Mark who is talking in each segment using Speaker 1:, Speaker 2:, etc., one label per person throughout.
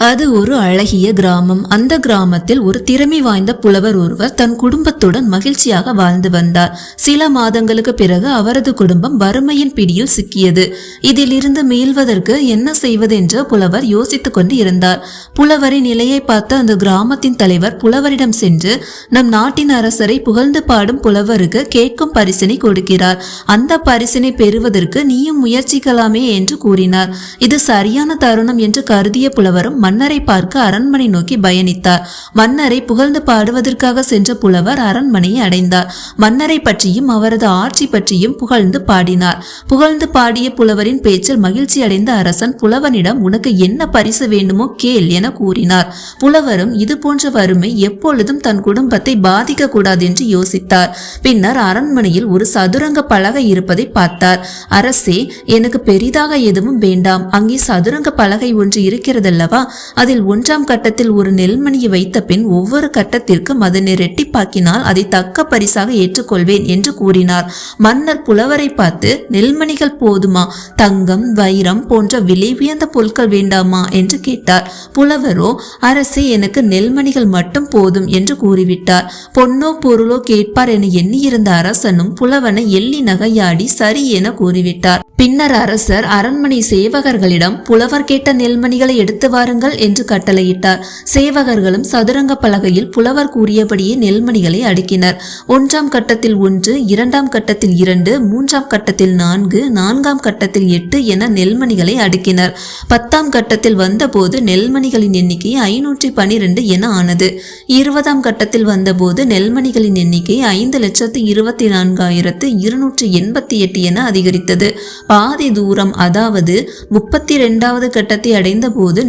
Speaker 1: அது ஒரு அழகிய கிராமம். அந்த கிராமத்தில் ஒரு திறமை வாய்ந்த புலவர் ஒருவர் தன் குடும்பத்துடன் மகிழ்ச்சியாக வாழ்ந்து வந்தார். சில மாதங்களுக்கு பிறகு அவரது குடும்பம் வறுமையின் பிடியில் சிக்கியது. இதிலிருந்து மீள்வதற்கு என்ன செய்வதென்று புலவர் யோசித்துக் கொண்டு இருந்தார். புலவரின் நிலையை பார்த்த அந்த கிராமத்தின் தலைவர் புலவரிடம் சென்று நம் நாட்டின் அரசரை புகழ்ந்து பாடும் புலவருக்கு கேட்கும் பரிசினை கொடுக்கிறார். அந்த பரிசினை பெறுவதற்கு நீயும் முயற்சிக்கலாமே என்று கூறினார். இது சரியான தருணம் என்று கருதிய புலவரும் மன்னரை பார்க்க அரண்மனை நோக்கி பயணித்தார். மன்னரை புகழ்ந்து பாடுவதற்காக சென்ற புலவர் அரண்மனையை அடைந்தார். மன்னரை பற்றியும் அவரது ஆட்சி பற்றியும் புகழ்ந்து பாடினார். புகழ்ந்து பாடிய புலவரின் பேச்சில் மகிழ்ச்சி அடைந்த அரசன் புலவனிடம் உனக்கு என்ன பரிசு வேண்டுமோ கேள் என கூறினார். புலவரும் இது போன்ற வறுமை எப்பொழுதும் தன் குடும்பத்தை பாதிக்க கூடாது என்று யோசித்தார். பின்னர் அரண்மனையில் ஒரு சதுரங்க பலகை இருப்பதை பார்த்தார். அரசே எனக்கு பெரிதாக எதுவும் வேண்டாம். அங்கே சதுரங்க பலகை ஒன்று இருக்கிறதல்லவா? அதில் ஒன்றாம் கட்டத்தில் ஒரு நெல்மணியை வைத்த பின் ஒவ்வொரு கட்டத்திற்கும் அதனை ரெட்டிப்பாக்கினால் அதை தக்க பரிசாக ஏற்றுக்கொள்வேன் என்று கூறினார். மன்னர் புலவரை பார்த்து நெல்மணிகள் போதுமா? தங்கம் வைரம் போன்ற விலை உயர்ந்த பொருட்கள் வேண்டாமா? என்று கேட்டார். புலவரோ அரசே எனக்கு நெல்மணிகள் மட்டும் போதும் என்று கூறிவிட்டார். பொன்னோ பொருளோ கேட்பார் என எண்ணியிருந்த அரசனும் புலவனை எள்ளி நகையாடி சரி என கூறிவிட்டார். பின்னர் அரசர் அரண்மனை சேவகர்களிடம் புலவர் கேட்ட நெல்மணிகளை எடுத்து வாருங்கள் என்று கட்டளையிட்டார். சேவகர்களும் சதுரங்க பலகையில் புலவர் கூறியபடியே நெல்மணிகளை அடுக்கினர். ஒன்றாம் கட்டத்தில் ஒன்று இரண்டாம் கட்டத்தில் இரண்டு மூன்றாம் கட்டத்தில் நான்கு நான்காம் கட்டத்தில் எட்டு என நெல்மணிகளை அடுக்கினர். பத்தாம் கட்டத்தில் வந்தபோது நெல்மணிகளின் எண்ணிக்கை ஐநூற்றி பனிரெண்டு என ஆனது. இருபதாம் கட்டத்தில் வந்தபோது நெல்மணிகளின் எண்ணிக்கை ஐந்து லட்சத்து இருபத்தி நான்காயிரத்து இருநூற்றி எண்பத்தி எட்டு என அதிகரித்தது. பாதி தூரம் அதாவது முப்பத்தி ரெண்டாவது கட்டத்தை அடைந்த போது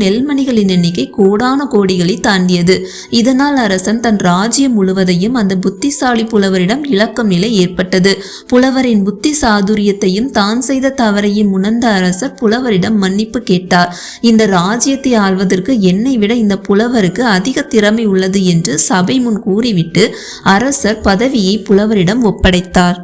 Speaker 1: நெல்மணிகளின் எண்ணிக்கை கோடான கோடிகளை தாண்டியது. இதனால் அரசன் தன் ராஜ்யம் முழுவதையும் அந்த புத்திசாலி புலவரிடம் இழக்கும் நிலை ஏற்பட்டது. புலவரின் புத்தி சாதுரியத்தையும் தான் செய்த தவறையும் உணர்ந்த அரசர் புலவரிடம் மன்னிப்பு கேட்டார். இந்த ராஜ்யத்தை ஆள்வதற்கு என்னை விட இந்த புலவருக்கு அதிக திறமை உள்ளது என்று சபை முன் கூறிவிட்டு அரசர் பதவியை புலவரிடம் ஒப்படைத்தார்.